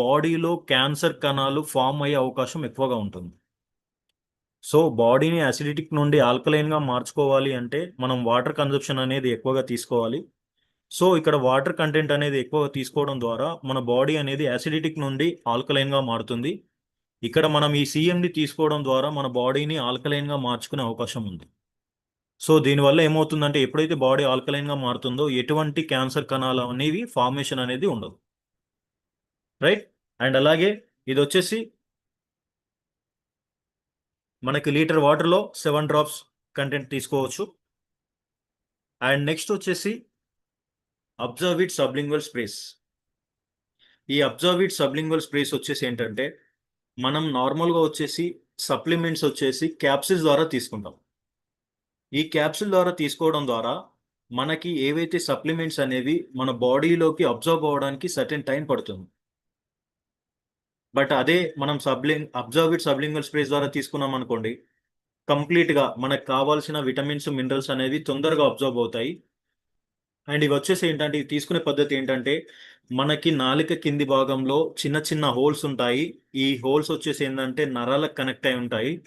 బాడీలో క్యాన్సర్ కణాలు ఫామ్ అయ్యే అవకాశం ఎక్కువగా ఉంటుంది. సో బాడీని అసిడిటిక్ నుండి ఆల్కలైన్గా మార్చుకోవాలి అంటే మనం వాటర్ కన్జప్షన్ అనేది ఎక్కువగా తీసుకోవాలి. సో ఇక్కడ వాటర్ కంటెంట్ అనేది ఎక్కువగా తీసుకోవడం ద్వారా మన బాడీ అనేది యాసిడిటిక్ నుండి ఆల్కలైన్గా మారుతుంది. ఇక్కడ మనం ఈ సిఎండి తీసుకోవడం ద్వారా మన బాడీని ఆల్కలైన్గా మార్చుకునే అవకాశం ఉంది. సో దీనివల్ల ఏమవుతుందంటే ఎప్పుడైతే బాడీ ఆల్కలైన్గా మారుతుందో ఎటువంటి క్యాన్సర్ కణాలు అనేవి ఫార్మేషన్ అనేది ఉండదు రైట్ అండ్ అలాగే ఇది వచ్చేసి మనకి లీటర్ వాటర్లో సెవెన్ డ్రాప్స్ కంటెంట్ తీసుకోవచ్చు. అండ్ నెక్స్ట్ వచ్చేసి అబ్జర్విడ్ సబ్లింగ్వల్ స్ప్రేస్ ఈ అబ్జర్విడ్ సబ్లింగ్వల్ స్ప్రేస్ వచ్చేసి ఏంటంటే మనం నార్మల్గా వచ్చేసి సప్లిమెంట్స్ వచ్చేసి క్యాప్సిల్స్ ద్వారా తీసుకుంటాం. ఈ క్యాప్సిల్ ద్వారా తీసుకోవడం ద్వారా మనకి ఏవైతే సప్లిమెంట్స్ అనేవి మన బాడీలోకి అబ్జర్వ్ అవ్వడానికి సర్టెన్ టైం పడుతుంది. బట్ అదే మనం సబ్లింగ్ అబ్జర్వ్డ్ సబ్లింగల్ స్ప్రేస్ ద్వారా తీసుకున్నాం అనుకోండి కంప్లీట్గా మనకు కావాల్సిన విటమిన్స్ మినరల్స్ అనేవి తొందరగా అబ్జర్వ్ అవుతాయి. అండ్ ఇవి వచ్చేసి ఏంటంటే ఇవి తీసుకునే పద్ధతి ఏంటంటే మనకి నాలిక కింది భాగంలో చిన్న చిన్న హోల్స్ ఉంటాయి. ఈ హోల్స్ వచ్చేసి ఏంటంటే నరాలకు కనెక్ట్ అయి ఉంటాయి.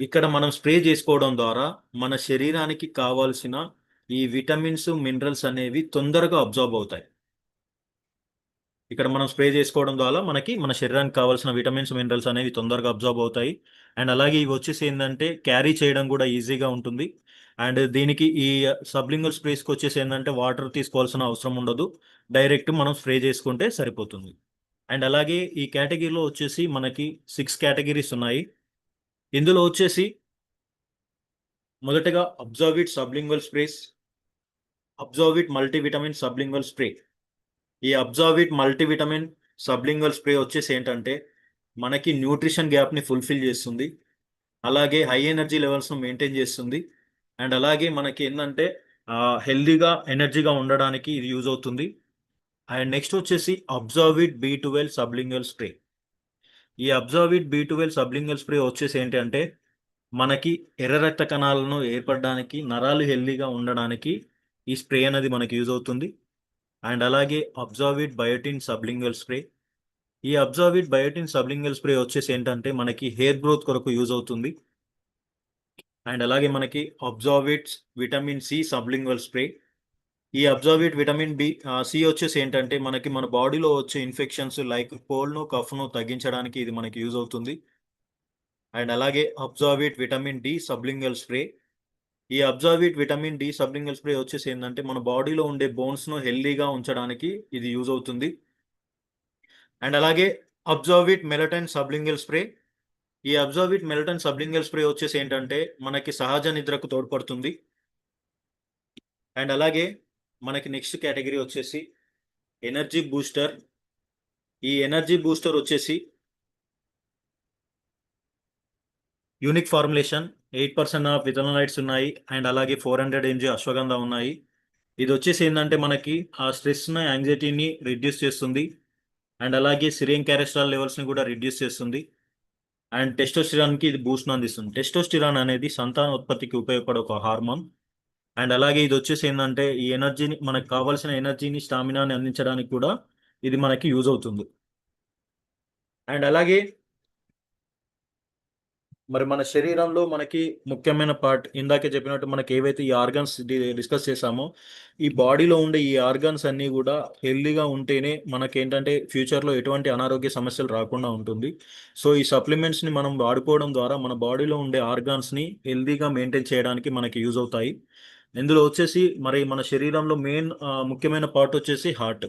ఇక్కడ మనం స్ప్రే చేసుకోవడం ద్వారా మన శరీరానికి కావాల్సిన ఈ విటమిన్స్ మినరల్స్ అనేవి తొందరగా అబ్జర్వ్ అవుతాయి. ఇక్కడ మనం స్ప్రే చేసుకోవడం ద్వారా మనకి మన శరీరానికి కావాల్సిన విటమిన్స్ మినరల్స్ అనేవి తొందరగా అబ్జర్వ్ అవుతాయి. అండ్ అలాగే ఇవి వచ్చేసి ఏంటంటే క్యారీ చేయడం కూడా ఈజీగా ఉంటుంది. అండ్ దీనికి ఈ సబ్లింగల్ స్ప్రేస్కి వచ్చేసి ఏంటంటే వాటర్ తీసుకోవాల్సిన అవసరం ఉండదు. డైరెక్ట్ మనం స్ప్రే చేసుకుంటే సరిపోతుంది. అండ్ అలాగే ఈ కేటగిరీలో వచ్చేసి మనకి సిక్స్ కేటగిరీస్ ఉన్నాయి. ఇందులో వచ్చేసి మొదటగా Absorbit sublingual sprays Absorbit multivitamin sublingual spray. ఈ అబ్జర్విట్ మల్టీవిటమిన్ సబ్లింగల్ స్ప్రే వచ్చేసి ఏంటంటే మనకి న్యూట్రిషన్ గ్యాప్ని ఫుల్ఫిల్ చేస్తుంది. అలాగే హై ఎనర్జీ లెవెల్స్ను మెయింటైన్ చేస్తుంది. అండ్ అలాగే మనకి ఏంటంటే హెల్దీగా ఎనర్జీగా ఉండడానికి ఇది యూజ్ అవుతుంది. అండ్ నెక్స్ట్ వచ్చేసి Absorbit B twelve sublingual spray ఈ Absorbit B twelve sublingual spray వచ్చేసి ఏంటంటే మనకి ఎర్ర రక్త కణాలను ఏర్పడడానికి నరాలు హెల్దీగా ఉండడానికి ఈ స్ప్రే అనేది మనకి యూజ్ అవుతుంది. అండ్ అలాగే అబ్జావిడ్ బయోటిన్ సబ్లింగల్ స్ప్రే. ఈ అబ్జావిడ్ బయోటిన్ సబ్లింగల్ స్ప్రే వచ్చేసి ఏంటంటే మనకి హెయిర్ గ్రోత్ కొరకు యూజ్ అవుతుంది. అండ్ అలాగే మనకి Absorbits vitamin C sublingual spray. ఈ అబ్జావిట్ విటమిన్ బి సి వచ్చేసి ఏంటంటే మనకి మన బాడీలో వచ్చే ఇన్ఫెక్షన్స్ లైక్ కోల్డ్ను కఫ్ను తగ్గించడానికి ఇది మనకి యూజ్ అవుతుంది. అండ్ అలాగే Absorbit vitamin D sublingual spray. ఈ Absorbit vitamin D sublingual spray వచ్చేసి ఏంటంటే మన బాడీలో ఉండే బోన్స్ను హెల్దీగా ఉంచడానికి ఇది యూజ్ అవుతుంది. అండ్ అలాగే అబ్జర్విట్ మెలటైన్ సబ్లింగల్ స్ప్రే. ఈ అబ్జర్విట్ మెలటైన్ సబ్లింగల్ స్ప్రే వచ్చేసి ఏంటంటే మనకి సహజ నిద్రకు తోడ్పడుతుంది. అండ్ అలాగే మనకి నెక్స్ట్ కేటగిరీ వచ్చేసి ఎనర్జీ బూస్టర్. ఈ ఎనర్జీ బూస్టర్ వచ్చేసి unique formulation. Eight percent of withanolides ఉన్నాయి. అండ్ అలాగే ఫోర్ హండ్రెడ్ ఎంజీ అశ్వగంధ ఉన్నాయి. ఇది వచ్చేసి ఏంటంటే మనకి ఆ స్ట్రెస్ని యాంగ్జైటీని రిడ్యూస్ చేస్తుంది. అండ్ అలాగే సిరియన్ క్యారెస్ట్రాల్ లెవెల్స్ని కూడా రిడ్యూస్ చేస్తుంది. అండ్ టెస్టోస్టిరాన్కి ఇది బూస్ట్ను అందిస్తుంది. టెస్టోస్టిరాన్ అనేది సంతాన ఉత్పత్తికి ఉపయోగపడే ఒక హార్మోన్. అండ్ అలాగే ఇది వచ్చేసి ఏంటంటే ఈ ఎనర్జీని మనకు కావాల్సిన ఎనర్జీని స్టామినాని అందించడానికి కూడా ఇది మనకి యూజ్ అవుతుంది. అండ్ అలాగే మరి మన శరీరంలో మనకి ముఖ్యమైన పార్ట్ ఇందాకే చెప్పినట్టు మనకి ఏవైతే ఈ ఆర్గన్స్ డిస్కస్ చేసామో ఈ బాడీలో ఉండే ఈ ఆర్గన్స్ అన్నీ కూడా హెల్దీగా ఉంటేనే మనకి ఏంటంటే ఫ్యూచర్లో ఎటువంటి అనారోగ్య సమస్యలు రాకుండా ఉంటుంది. సో ఈ సప్లిమెంట్స్ని మనం వాడుకోవడం ద్వారా మన బాడీలో ఉండే ఆర్గాన్స్ని హెల్దీగా మెయింటైన్ చేయడానికి మనకి యూజ్ అవుతాయి. ఇందులో వచ్చేసి మరి మన శరీరంలో మెయిన్ ముఖ్యమైన పార్ట్ వచ్చేసి హార్ట్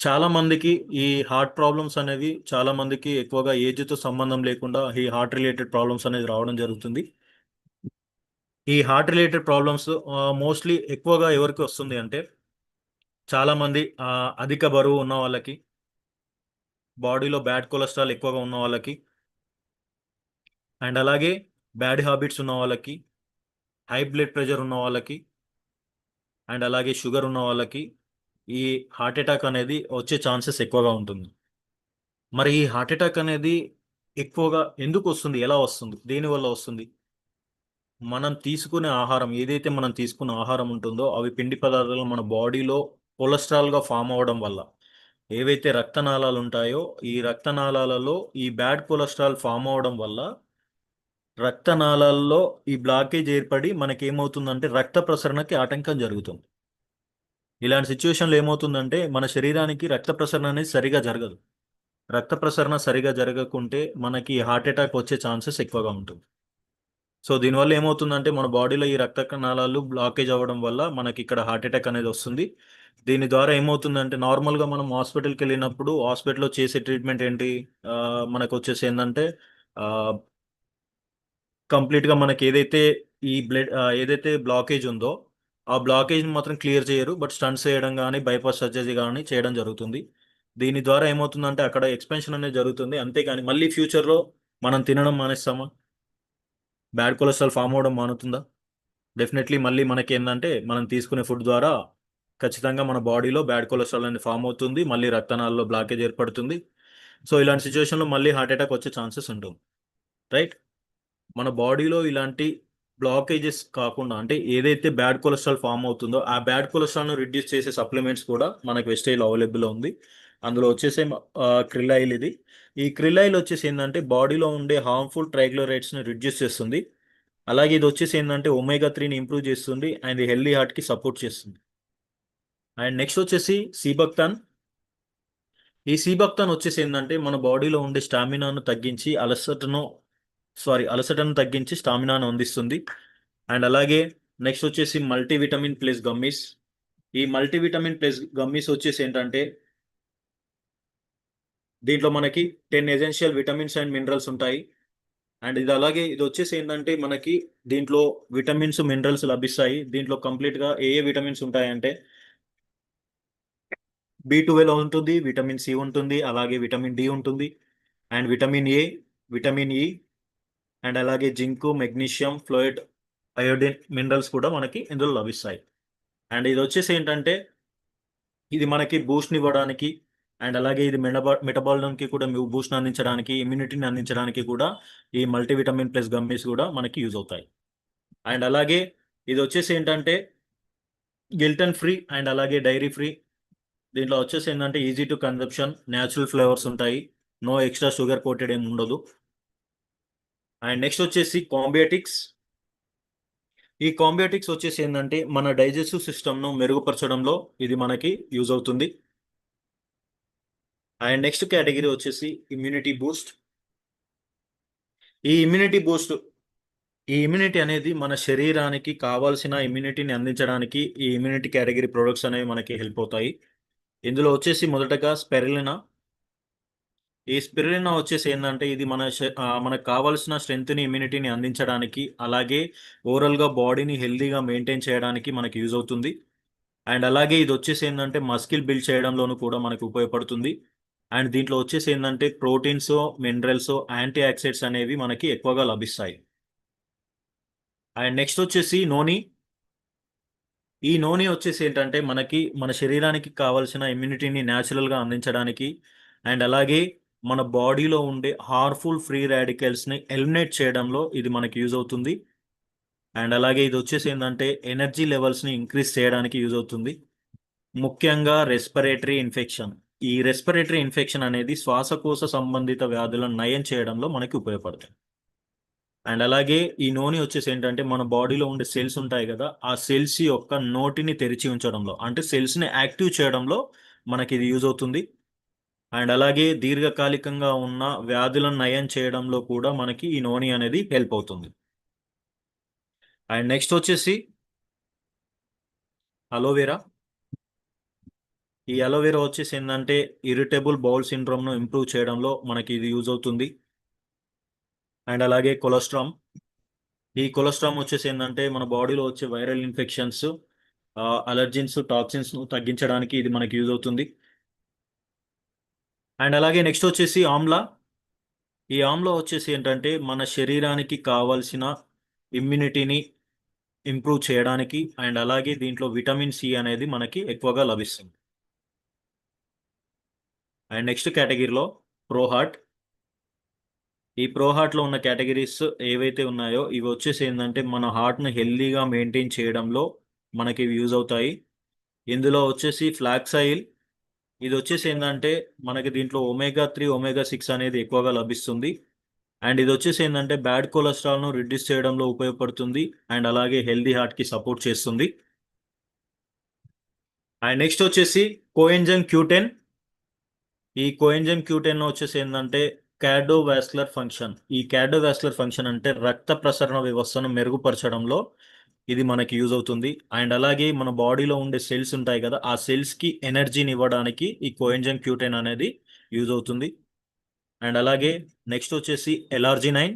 చాలా మందికి ఈ హార్ట్ ప్రాబ్లమ్స్ అనేవి చాలా మందికి ఎక్కువగా ఏజ్తో సంబంధం లేకుండా ఈ హార్ట్ రిలేటెడ్ ప్రాబ్లమ్స్ అనేది రావడం జరుగుతుంది. ఈ హార్ట్ రిలేటెడ్ ప్రాబ్లమ్స్ మోస్ట్లీ ఎక్కువగా ఎవరికి వస్తుంది అంటే చాలా మంది అధిక బరువు ఉన్న వాళ్ళకి బాడీలో బ్యాడ్ కొలెస్ట్రాల్ ఎక్కువగా ఉన్న వాళ్ళకి అండ్ అలాగే బ్యాడ్ హ్యాబిట్స్ ఉన్న వాళ్ళకి హై బ్లడ్ ప్రెషర్ ఉన్న వాళ్ళకి అండ్ అలాగే షుగర్ ఉన్న వాళ్ళకి ఈ హార్ట్ అటాక్ అనేది వచ్చే ఛాన్సెస్ ఎక్కువగా ఉంటుంది. మరి ఈ హార్ట్ అటాక్ అనేది ఎక్కువగా ఎందుకు వస్తుంది? ఎలా వస్తుంది? దేనివల్ల వస్తుంది? మనం తీసుకునే ఆహారం ఏదైతే మనం తీసుకున్న ఆహారం ఉంటుందో అవి పిండి పదార్థాలు మన బాడీలో కొలెస్ట్రాల్గా ఫామ్ అవ్వడం వల్ల. ఏవైతే రక్తనాళాలు ఉంటాయో ఈ రక్తనాళాలలో ఈ బ్యాడ్ కొలెస్ట్రాల్ ఫామ్ అవ్వడం వల్ల రక్తనాళాల్లో ఈ బ్లాకేజ్ ఏర్పడి మనకేమవుతుందంటే రక్త ప్రసరణకి ఆటంకం జరుగుతుంది. ఇలాంటి సిచ్యువేషన్లో ఏమవుతుందంటే మన శరీరానికి రక్త ప్రసరణ అనేది సరిగా జరగదు. రక్త ప్రసరణ సరిగా జరగకుంటే మనకి హార్ట్ అటాక్ వచ్చే ఛాన్సెస్ ఎక్కువగా ఉంటుంది. సో దీనివల్ల ఏమవుతుందంటే మన బాడీలో ఈ రక్త కణాలు బ్లాకేజ్ అవ్వడం వల్ల మనకి ఇక్కడ హార్ట్ అటాక్ అనేది వస్తుంది. దీని ద్వారా ఏమవుతుందంటే నార్మల్గా మనం హాస్పిటల్కి వెళ్ళినప్పుడు హాస్పిటల్లో చేసే ట్రీట్మెంట్ ఏంటి? మనకు వచ్చేసి ఏంటంటే కంప్లీట్గా మనకి ఏదైతే ఈ బ్లడ్ ఏదైతే బ్లాకేజ్ ఉందో ఆ బ్లాకేజ్ మాత్రం క్లియర్ చేయరు బట్ స్టంట్స్ చేయడం కానీ బైపాస్ సర్జరీ కానీ చేయడం జరుగుతుంది. దీని ద్వారా ఏమవుతుందంటే అక్కడ ఎక్స్పెన్షన్ అనేది జరుగుతుంది. అంతేకాని మళ్ళీ ఫ్యూచర్లో మనం తినడం మానేస్తామా? బ్యాడ్ కొలెస్ట్రాల్ ఫామ్ అవడం మానుతుందా? డెఫినెట్లీ మళ్ళీ మనకి ఏంటంటే మనం తీసుకునే ఫుడ్ ద్వారా ఖచ్చితంగా మన బాడీలో బ్యాడ్ కొలెస్ట్రాల్ అనేది ఫామ్ అవుతుంది. మళ్ళీ రక్తనాల్లో బ్లాకేజ్ ఏర్పడుతుంది. సో ఇలాంటి సిచ్యువేషన్లో మళ్ళీ హార్ట్ అటాక్ వచ్చే ఛాన్సెస్ ఉంటుంది రైట్ మన బాడీలో ఇలాంటి బ్లాకేజెస్ కాకుండా అంటే ఏదైతే బ్యాడ్ కొలెస్ట్రాల్ ఫామ్ అవుతుందో ఆ బ్యాడ్ కొలెస్ట్రాల్ను రిడ్యూస్ చేసే సప్లిమెంట్స్ కూడా మనకి వెస్టైల్ అవైలబుల్ ఉంది. అందులో వచ్చేసి క్రిలైల్ ఇది. ఈ క్రిలైల్ వచ్చేసి ఏంటంటే బాడీలో ఉండే హార్మ్ఫుల్ ట్రైగ్లోరైడ్స్ని రిడ్యూస్ చేస్తుంది. అలాగే ఇది వచ్చేసి ఏంటంటే ఒమేగా త్రీని ఇంప్రూవ్ చేస్తుంది అండ్ హెల్దీ హార్ట్కి సపోర్ట్ చేస్తుంది. అండ్ నెక్స్ట్ వచ్చేసి సీబక్తాన్ ఈ సీబక్తాన్ వచ్చేసి ఏంటంటే మన బాడీలో ఉండే స్టామినాను తగ్గించి అలసటను సారీ అలసటను తగ్గించి స్టామినాను అందిస్తుంది. అండ్ అలాగే నెక్స్ట్ వచ్చేసి మల్టీవిటమిన్ ప్లస్ గమ్మీస్. ఈ మల్టీవిటమిన్ ప్లస్ గమ్మీస్ వచ్చేసి ఏంటంటే దీంట్లో మనకి ten essential vitamins and minerals ఉంటాయి. అండ్ ఇది అలాగే ఇది వచ్చేసి ఏంటంటే మనకి దీంట్లో విటమిన్స్ మినరల్స్ లభిస్తాయి. దీంట్లో కంప్లీట్గా ఏ ఏ విటమిన్స్ ఉంటాయంటే బి ట్వెల్వ్ ఉంటుంది విటమిన్ సి ఉంటుంది అలాగే విటమిన్ డి ఉంటుంది. And vitamin A vitamin E and అలాగే zinc magnesium fluid iodine minerals కూడా మనకి ఇందులో లభిస్తాయి. అండ్ ఇది వచ్చేసి ఏంటంటే ఇది మనకి బూస్ట్ని ఇవ్వడానికి అండ్ అలాగే ఇది మెటబా మెటబాలిజంకి కూడా బూస్ట్ని అందించడానికి ఇమ్యూనిటీని అందించడానికి కూడా ఈ మల్టీవిటమిన్ ప్లస్ గమ్మీస్ కూడా మనకి యూజ్ అవుతాయి. అండ్ అలాగే ఇది వచ్చేసి ఏంటంటే గిల్టన్ ఫ్రీ అండ్ అలాగే డైరీ ఫ్రీ. దీంట్లో వచ్చేసి ఏంటంటే easy to consumption natural flavours ఉంటాయి. నో ఎక్స్ట్రా షుగర్ కోటెడ్ ఏమి ఉండదు. అండ్ నెక్స్ట్ వచ్చేసి కాంబియాటిక్స్. ఈ కాంబియాటిక్స్ వచ్చేసి ఏంటంటే మన డైజెస్టివ్ సిస్టమ్ను మెరుగుపరచడంలో ఇది మనకి యూజ్ అవుతుంది. అండ్ నెక్స్ట్ కేటగిరీ వచ్చేసి ఇమ్యూనిటీ బూస్ట్. ఈ ఇమ్యూనిటీ బూస్ట్ ఈ ఇమ్యూనిటీ అనేది మన శరీరానికి కావాల్సిన ఇమ్యూనిటీని అందించడానికి ఈ ఇమ్యూనిటీ కేటగిరీ ప్రొడక్ట్స్ అనేవి మనకి హెల్ప్ అవుతాయి. ఇందులో వచ్చేసి మొదటగా స్పెరిలినా ఈ స్పిరిలినా వచ్చేసి ఏంటంటే ఇది మన మనకు కావాల్సిన స్ట్రెంగ్త్ని ఇమ్యూనిటీని అందించడానికి అలాగే ఓవరాల్గా బాడీని హెల్దీగా మెయింటైన్ చేయడానికి మనకి యూజ్ అవుతుంది. అండ్ అలాగే ఇది వచ్చేసి ఏంటంటే మస్కిల్ బిల్డ్ చేయడంలోనూ కూడా మనకు ఉపయోగపడుతుంది. అండ్ దీంట్లో వచ్చేసి ఏంటంటే ప్రోటీన్స్ మినరల్స్ యాంటీ ఆక్సిడెంట్స్ అనేవి మనకి ఎక్కువగా లభిస్తాయి. అండ్ నెక్స్ట్ వచ్చేసి నోని. ఈ నోని వచ్చేసి ఏంటంటే మనకి మన శరీరానికి కావాల్సిన ఇమ్యూనిటీని న్యాచురల్గా అందించడానికి అండ్ అలాగే మన బాడీలో ఉండే హార్ఫుల్ ఫ్రీ రాడికల్స్ని ఎలిమినేట్ చేయడంలో ఇది మనకి యూజ్ అవుతుంది. అండ్ అలాగే ఇది వచ్చేసి ఏంటంటే ఎనర్జీ లెవెల్స్ని ఇంక్రీజ్ చేయడానికి యూజ్ అవుతుంది. ముఖ్యంగా రెస్పిరేటరీ ఇన్ఫెక్షన్ ఈ రెస్పిరేటరీ ఇన్ఫెక్షన్ అనేది శ్వాసకోశ సంబంధిత వ్యాధులను నయం చేయడంలో మనకి ఉపయోగపడుతుంది. అండ్ అలాగే ఈ నోని వచ్చేసి ఏంటంటే మన బాడీలో ఉండే సెల్స్ ఉంటాయి కదా ఆ సెల్స్ యొక్క నోటిని తెరిచి ఉంచడంలో అంటే సెల్స్ని యాక్టివ్ చేయడంలో మనకి ఇది యూజ్ అవుతుంది. అండ్ అలాగే దీర్ఘకాలికంగా ఉన్న వ్యాధులను నయం చేయడంలో కూడా మనకి ఈ నోని అనేది హెల్ప్ అవుతుంది. అండ్ నెక్స్ట్ వచ్చేసి అలోవెరా. ఈ అలోవెరా వచ్చేసి ఏంటంటే ఇరిటబుల్ బౌల్ సిండ్రోమ్ను ఇంప్రూవ్ చేయడంలో మనకి ఇది యూజ్ అవుతుంది. అండ్ అలాగే కొలెస్ట్రామ్. ఈ కొలెస్ట్రామ్ వచ్చేసి ఏంటంటే మన బాడీలో వచ్చే వైరల్ ఇన్ఫెక్షన్స్ అలర్జిన్స్ టాక్సిన్స్ తగ్గించడానికి ఇది మనకి యూజ్ అవుతుంది. అండ్ అలాగే నెక్స్ట్ వచ్చేసి ఆమ్లా. ఈ ఆమ్లా వచ్చేసి ఏంటంటే మన శరీరానికి కావాల్సిన ఇమ్యూనిటీని ఇంప్రూవ్ చేయడానికి అండ్ అలాగే దీంట్లో విటమిన్ సి అనేది మనకి ఎక్కువగా లభిస్తుంది. అండ్ నెక్స్ట్ కేటగిరీలో ప్రోహార్ట్ ఈ ప్రోహార్ట్లో ఉన్న కేటగిరీస్ ఏవైతే ఉన్నాయో ఇవి వచ్చేసి ఏంటంటే మన హార్ట్ను హెల్దీగా మెయింటైన్ చేయడంలో మనకి ఇవి యూజ్ అవుతాయి. ఇందులో వచ్చేసి ఫ్లాక్స్ ఆయిల్ ఇది వచ్చేసి ఏంటంటే మనకి దీంట్లో ఒమేగా త్రీ ఒమేగా సిక్స్ అనేది ఎక్కువగా లభిస్తుంది. అండ్ ఇది వచ్చేసి ఏంటంటే బ్యాడ్ కొలెస్ట్రాల్ను రిడ్యూస్ చేయడంలో ఉపయోగపడుతుంది. అండ్ అలాగే హెల్దీ హార్ట్కి సపోర్ట్ చేస్తుంది. అండ్ నెక్స్ట్ వచ్చేసి కోఎంజమ్ క్యూటెన్. ఈ కోఎంజమ్ క్యూటెన్ వచ్చేసి ఏంటంటే క్యాడోవాస్కులర్ ఫంక్షన్. ఈ క్యాడోవాస్కులర్ ఫంక్షన్ అంటే రక్త ప్రసరణ వ్యవస్థను మెరుగుపరచడంలో ఇది మనకి యూజ్ అవుతుంది. అండ్ అలాగే మన బాడీలో ఉండే సెల్స్ ఉంటాయి కదా ఆ సెల్స్కి ఎనర్జీని ఇవ్వడానికి ఈ కోఎంజమ్ క్యూటెన్ అనేది యూజ్ అవుతుంది. అండ్ అలాగే నెక్స్ట్ వచ్చేసి ఎలర్జీ నైన్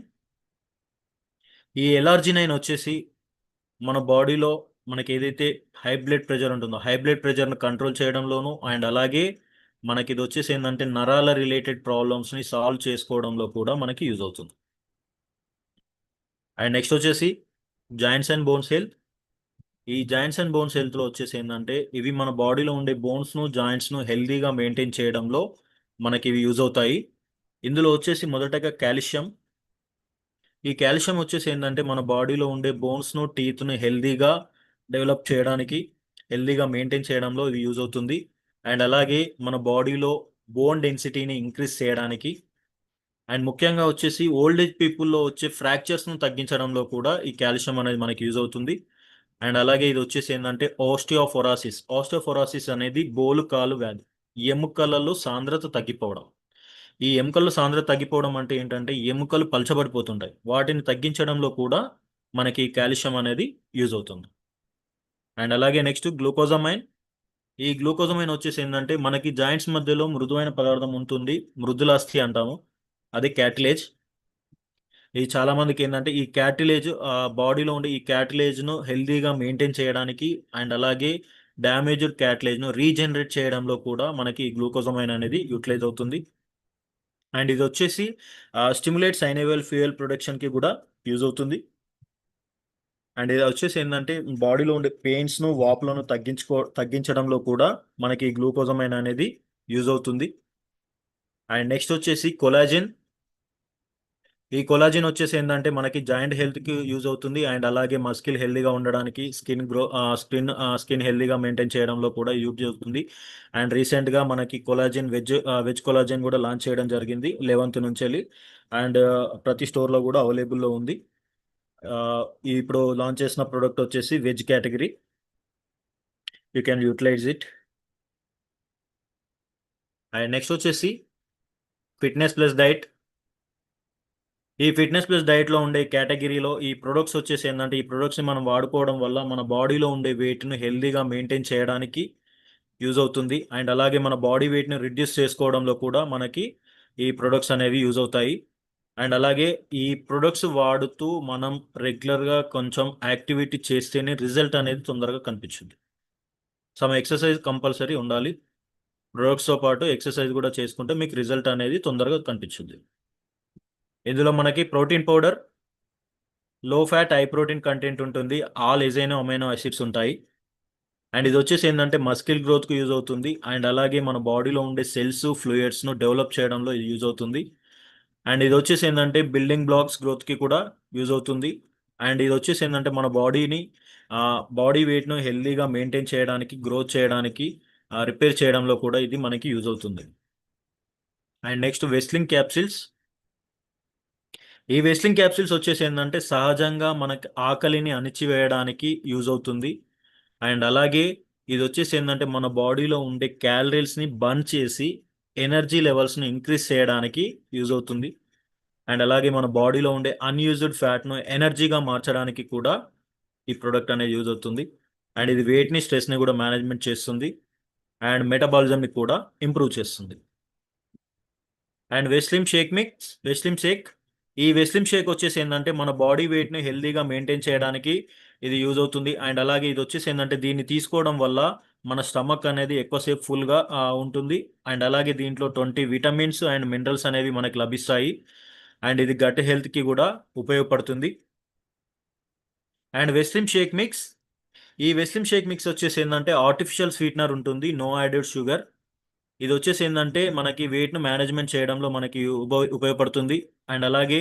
ఈ ఎలార్జీ నైన్ వచ్చేసి మన బాడీలో మనకి ఏదైతే హై బ్లడ్ ప్రెషర్ ఉంటుందో హై బ్లడ్ ప్రెషర్ను కంట్రోల్ చేయడంలోనూ అండ్ అలాగే మనకి ఇది వచ్చేసి ఏంటంటే నరాల రిలేటెడ్ ప్రాబ్లమ్స్ని సాల్వ్ చేసుకోవడంలో కూడా మనకి యూజ్ అవుతుంది. అండ్ నెక్స్ట్ వచ్చేసి జాయింట్స్ అండ్ బోన్స్ హెల్త్ ఈ జాయింట్స్ అండ్ బోన్స్ హెల్త్లో వచ్చేసి ఏంటంటే ఇవి మన బాడీలో ఉండే బోన్స్ను జాయింట్స్ను హెల్తీగా మెయింటైన్ చేయడంలో మనకి ఇవి యూజ్ అవుతాయి. ఇందులో వచ్చేసి మొదటగా కాల్షియం. ఈ కాల్షియం వచ్చేసి ఏంటంటే మన బాడీలో ఉండే బోన్స్ను టీత్ను హెల్దీగా డెవలప్ చేయడానికి హెల్దీగా మెయింటైన్ చేయడంలో ఇది యూజ్ అవుతుంది. అండ్ అలాగే మన బాడీలో బోన్ డెన్సిటీని ఇంక్రీజ్ చేయడానికి అండ్ ముఖ్యంగా వచ్చేసి ఓల్డ్ ఏజ్ పీపుల్లో వచ్చే ఫ్రాక్చర్స్ను తగ్గించడంలో కూడా ఈ కాల్షియం అనేది మనకి యూజ్ అవుతుంది. అండ్ అలాగే ఇది వచ్చేసి ఏంటంటే ఆస్టియోఫొరాసిస్ ఆస్టియోఫొరాసిస్ అనేది బోలు కాలు వ్యాధి. ఎముకలలో సాంద్రత తగ్గిపోవడం. ఈ ఎముకల్లో సాంద్రత తగ్గిపోవడం అంటే ఏంటంటే ఎముకలు పలచబడిపోతుంటాయి. వాటిని తగ్గించడంలో కూడా మనకి కాల్షియం అనేది యూజ్ అవుతుంది. అండ్ అలాగే నెక్స్ట్ గ్లూకోజమైన్. ఈ గ్లూకోజమైన్ వచ్చేసి ఏంటంటే మనకి జాయింట్స్ మధ్యలో మృదువైన పదార్థం ఉంటుంది. మృదులాస్థి అంటాము. అది క్యాటిలేజ్ ఇది చాలా మందికి ఏంటంటే ఈ క్యాటిలేజ్ బాడీలో ఉండే ఈ క్యాటిలేజ్ను హెల్దీగా మెయింటైన్ చేయడానికి అండ్ అలాగే డ్యామేజ్డ్ క్యాటిలేజ్ను రీజనరేట్ చేయడంలో కూడా మనకి గ్లూకోజమైన్ అనేది యూటిలైజ్ అవుతుంది. అండ్ ఇది వచ్చేసి స్టిమ్యులేట్ సైనవేల్ ఫ్యూయల్ ప్రొడక్షన్కి కూడా యూజ్ అవుతుంది. అండ్ ఇది వచ్చేసి ఏంటంటే బాడీలో ఉండే పెయిన్స్ను వాపులను తగ్గించుకో తగ్గించడంలో కూడా మనకి గ్లూకోజమైన్ అనేది యూజ్ అవుతుంది. అండ్ నెక్స్ట్ వచ్చేసి కొలాజిన్ ఈ కొలాజిన్ వచ్చేసి ఏంటంటే మనకి జాయింట్ హెల్త్కి యూజ్ అవుతుంది. అండ్ అలాగే మస్కిల్ హెల్దీగా ఉండడానికి స్కిన్ గ్రో స్కిన్ స్కిన్ హెల్దీగా మెయింటైన్ చేయడంలో కూడా యూజ్ అవుతుంది అండ్ రీసెంట్గా మనకి కొలాజిన్ వెజ్ వెజ్ కొలాజిన్ కూడా లాంచ్ చేయడం జరిగింది లెవెన్త్ నుంచి వెళ్ళి. అండ్ ప్రతి స్టోర్లో కూడా అవైలబుల్లో ఉంది. ఇప్పుడు లాంచ్ చేసిన ప్రోడక్ట్ వచ్చేసి veg category. You can utilise it. And next వచ్చేసి ఫిట్నెస్ ప్లస్ డైట్. ఈ ఫిట్నెస్ ప్లస్ డైట్లో ఉండే కేటగిరీలో ఈ ప్రొడక్ట్స్ వచ్చేసి ఏంటంటే ఈ ప్రొడక్ట్స్ని మనం వాడుకోవడం వల్ల మన బాడీలో ఉండే వెయిట్ను హెల్దీగా మెయింటైన్ చేయడానికి యూజ్ అవుతుంది. అండ్ అలాగే మన బాడీ వెయిట్ని రిడ్యూస్ చేసుకోవడంలో కూడా మనకి ఈ ప్రొడక్ట్స్ అనేవి యూజ్ అవుతాయి. అండ్ అలాగే ఈ ప్రొడక్ట్స్ వాడుతూ మనం రెగ్యులర్గా కొంచెం యాక్టివిటీ చేస్తేనే రిజల్ట్ అనేది తొందరగా కనిపించింది సమ్ ఎక్సర్సైజ్ కంపల్సరీ ఉండాలి. ప్రొడక్ట్స్తో పాటు ఎక్సర్సైజ్ కూడా చేసుకుంటే మీకు రిజల్ట్ అనేది తొందరగా కనిపించింది ఇందులో మనకి ప్రోటీన్ పౌడర్లో ఫ్యాట్ హై ప్రోటీన్ కంటెంట్ ఉంటుంది. ఆల్ ఎజైనో అమైనో యాసిడ్స్ ఉంటాయి. అండ్ ఇది వచ్చేసి ఏంటంటే మస్కిల్ గ్రోత్కి యూజ్ అవుతుంది. అండ్ అలాగే మన బాడీలో ఉండే సెల్స్ ఫ్లూయిడ్స్ను డెవలప్ చేయడంలో ఇది యూజ్ అవుతుంది. అండ్ ఇది వచ్చేసి ఏంటంటే బిల్డింగ్ బ్లాక్స్ గ్రోత్కి కూడా యూజ్ అవుతుంది. అండ్ ఇది వచ్చేసి ఏంటంటే మన బాడీని బాడీ వెయిట్ను హెల్దీగా మెయింటైన్ చేయడానికి గ్రోత్ చేయడానికి రిపేర్ చేయడంలో కూడా ఇది మనకి యూజ్ అవుతుంది. And next Veslim capsules. ఈ వెస్లింగ్ క్యాప్సిల్స్ వచ్చేసి ఏంటంటే సహజంగా మనకి ఆకలిని అణిచివేయడానికి యూజ్ అవుతుంది. అండ్ అలాగే ఇది వచ్చేసి ఏంటంటే మన బాడీలో ఉండే క్యాలరీస్ని బర్న్ చేసి ఎనర్జీ లెవెల్స్ని ఇంక్రీజ్ చేయడానికి యూజ్ అవుతుంది. అండ్ అలాగే మన బాడీలో ఉండే అన్యూజ్డ్ ఫ్యాట్ను ఎనర్జీగా మార్చడానికి కూడా ఈ ప్రోడక్ట్ అనేది యూజ్ అవుతుంది. అండ్ ఇది వెయిట్ని స్ట్రెస్ని కూడా మేనేజ్మెంట్ చేస్తుంది. అండ్ మెటబాలిజంని కూడా ఇంప్రూవ్ చేస్తుంది. And Veslim shake mix Veslim shake ఈ వెస్లిమ్ షేక్ వచ్చేసి ఏంటంటే మన బాడీ వెయిట్ని హెల్దీగా మెయింటైన్ చేయడానికి ఇది యూజ్ అవుతుంది. అండ్ అలాగే ఇది వచ్చేసి ఏంటంటే దీన్ని తీసుకోవడం వల్ల మన స్టమక్ అనేది ఎక్కువసేపు ఫుల్గా ఉంటుంది. అండ్ అలాగే దీంట్లో ట్వంటీ విటమిన్స్ అండ్ మినరల్స్ అనేవి మనకు లభిస్తాయి. అండ్ ఇది గట్ హెల్త్కి కూడా ఉపయోగపడుతుంది. అండ్ వెస్లిమ్ షేక్ మిక్స్ ఈ వెస్లిమ్ షేక్ మిక్స్ వచ్చేసి ఏంటంటే ఆర్టిఫిషియల్ స్వీట్నర్ ఉంటుంది. No added sugar. ఇది వచ్చేసి ఏంటంటే మనకి వెయిట్ను మేనేజ్మెంట్ చేయడంలో మనకి ఉప ఉపయోగపడుతుంది. అండ్ అలాగే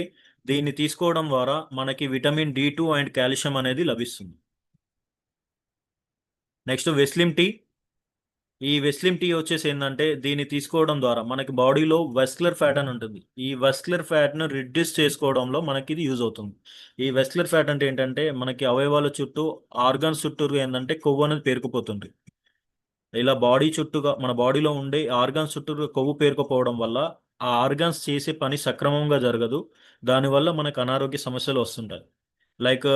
దీన్ని తీసుకోవడం ద్వారా మనకి vitamin D two and calcium అనేది లభిస్తుంది. నెక్స్ట్ వెస్లిమ్ టీ ఈ వెస్లిమ్ టీ వచ్చేసి ఏంటంటే దీన్ని తీసుకోవడం ద్వారా మనకి బాడీలో వెస్క్లర్ ఫ్యాట్ అని ఉంటుంది. ఈ వెస్క్లర్ ఫ్యాట్ను రిడ్యూస్ చేసుకోవడంలో మనకి ఇది యూజ్ అవుతుంది. ఈ వెస్క్లర్ ఫ్యాట్ అంటే ఏంటంటే మనకి అవయవాల చుట్టూ ఆర్గాన్స్ చుట్టూ ఏంటంటే కొవ్వు అనేది పేరుకుపోతుంది. ఇలా బాడీ చుట్టూగా మన బాడీలో ఉండే ఆర్గాన్స్ చుట్టూ కొవ్వు పేరుకుపోవడం వల్ల ఆ ఆర్గాన్స్ చేసే పని సక్రమంగా జరగదు. దానివల్ల మనకు అనారోగ్య సమస్యలు వస్తుంటాయి. లైక్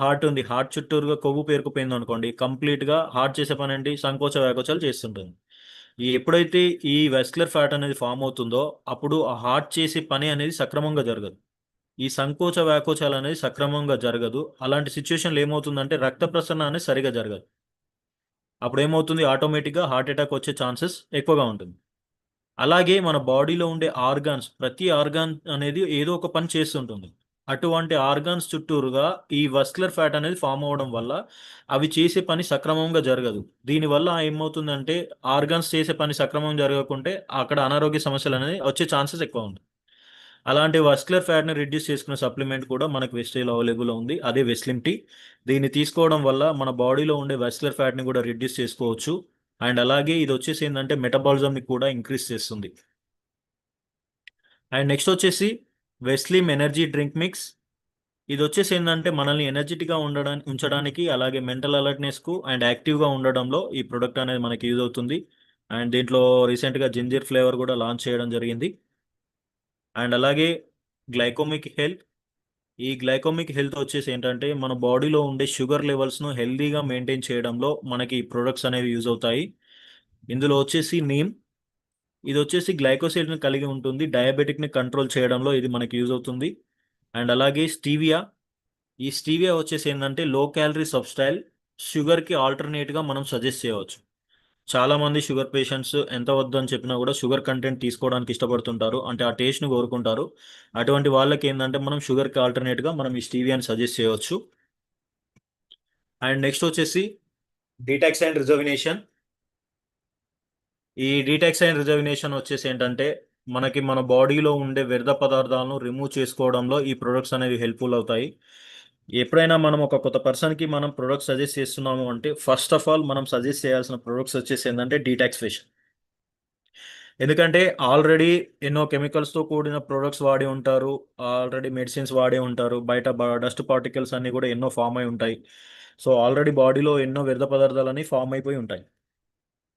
హార్ట్ ఉంది. హార్ట్ చుట్టూరుగా కొవ్వు పేరుకుపోయింది అనుకోండి కంప్లీట్గా హార్ట్ చేసే పని ఏంటి? సంకోచ వ్యాకోచాలు చేస్తుంటుంది. ఎప్పుడైతే ఈ వెస్కులర్ ఫ్యాట్ అనేది ఫామ్ అవుతుందో అప్పుడు ఆ హార్ట్ చేసే పని అనేది సక్రమంగా జరగదు. ఈ సంకోచ వ్యాకోచాలు అనేది సక్రమంగా జరగదు. అలాంటి సిచ్యువేషన్లో ఏమవుతుందంటే రక్త ప్రసరణ అనేది సరిగా జరగదు. అప్పుడు ఏమవుతుంది ఆటోమేటిక్గా హార్ట్ అటాక్ వచ్చే ఛాన్సెస్ ఎక్కువగా ఉంటుంది. అలాగే మన బాడీలో ఉండే ఆర్గాన్స్ ప్రతి ఆర్గాన్ అనేది ఏదో ఒక పని చేస్తుంటుంది. అటువంటి ఆర్గాన్స్ చుట్టూరుగా ఈ వస్కులర్ ఫ్యాట్ అనేది ఫామ్ అవ్వడం వల్ల అవి చేసే పని సక్రమంగా జరగదు. దీనివల్ల ఏమవుతుందంటే ఆర్గాన్స్ చేసే పని సక్రమం జరగకుంటే అక్కడ అనారోగ్య సమస్యలు అనేది వచ్చే ఛాన్సెస్ ఎక్కువ ఉంటుంది అలాంటి వస్కులర్ ఫ్యాట్ని రిడ్యూస్ చేసుకునే సప్లిమెంట్ కూడా మనకు వెస్టైల్ అవైలబుల్ ఉంది. అదే వెస్లిమ్ టీ దీన్ని తీసుకోవడం వల్ల మన బాడీలో ఉండే వెస్కులర్ ఫ్యాట్ని కూడా రిడ్యూస్ చేసుకోవచ్చు. అండ్ అలాగే ఇది వచ్చేసి ఏంటంటే మెటబాలిజంని కూడా ఇంక్రీజ్ చేస్తుంది. అండ్ నెక్స్ట్ వచ్చేసి వెస్లిమ్ ఎనర్జీ డ్రింక్ మిక్స్ ఇది వచ్చేసి ఏంటంటే మనల్ని ఎనర్జెటిక్గా ఉండడానికి ఉంచడానికి అలాగే మెంటల్ అలర్ట్నెస్కు అండ్ యాక్టివ్గా ఉండడంలో ఈ ప్రొడక్ట్ అనేది మనకి యూజ్ అవుతుంది. అండ్ దీంట్లో రీసెంట్గా జింజర్ ఫ్లేవర్ కూడా లాంచ్ చేయడం జరిగింది. అండ్ అలాగే గ్లైకోమిక్ హెల్త్. ఈ గ్లైకోమిక్ హెల్త్ వచ్చేసి ఏంటంటే మన బాడీలో ఉండే షుగర్ లెవెల్స్ను హెల్దీగా మెయింటైన్ చేయడంలో మనకి ఈ ప్రొడక్ట్స్ అనేవి యూజ్ అవుతాయి. ఇందులో వచ్చేసి నీమ్. ఇది వచ్చేసి గ్లైకోసైడ్ని కలిగి ఉంటుంది. డయాబెటిక్ని కంట్రోల్ చేయడంలో ఇది మనకి యూజ్ అవుతుంది. అండ్ అలాగే స్టీవియా. ఈ స్టీవియా వచ్చేసి ఏంటంటే లో క్యాలరీ సబ్స్టైల్ షుగర్కి ఆల్టర్నేట్గా మనం సజెస్ట్ చేయవచ్చు. చాలామంది షుగర్ పేషెంట్స్ ఎంత వద్దని చెప్పినా కూడా షుగర్ కంటెంట్ తీసుకోవడానికి ఇష్టపడుతుంటారు. అంటే ఆ టేస్ట్ని కోరుకుంటారు. అటువంటి వాళ్ళకి ఏంటంటే మనం షుగర్కి ఆల్టర్నేట్గా మనం ఈ స్టీవియాని సజెస్ట్ చేయవచ్చు. అండ్ నెక్స్ట్ వచ్చేసి డీటాక్స్ అండ్ రిజర్వినేషన్. ఈ డీటాక్స్ అండ్ రిజర్వినేషన్ వచ్చేసి ఏంటంటే మనకి మన బాడీలో ఉండే వ్యర్థ పదార్థాలను రిమూవ్ చేసుకోవడంలో ఈ ప్రొడక్ట్స్ అనేవి హెల్ప్ఫుల్ అవుతాయి. ఎప్పుడైనా మనం ఒక కొత్త పర్సన్కి మనం ప్రొడక్ట్స్ సజెస్ట్ చేస్తున్నాము అంటే ఫస్ట్ ఆఫ్ ఆల్ మనం సజెస్ట్ చేయాల్సిన ప్రొడక్ట్స్ వచ్చేసి ఏంటంటే డీటాక్స్ఫేషన్ ఎందుకంటే ఆల్రెడీ ఎన్నో కెమికల్స్తో కూడిన ప్రొడక్ట్స్ వాడి ఉంటారు ఆల్రెడీ మెడిసిన్స్ వాడి ఉంటారు బయట డస్ట్ పార్టికల్స్ అన్నీ కూడా ఎన్నో ఫామ్ అయి ఉంటాయి. సో ఆల్రెడీ బాడీలో ఎన్నో వ్యర్థ పదార్థాలు ఫామ్ అయిపోయి ఉంటాయి.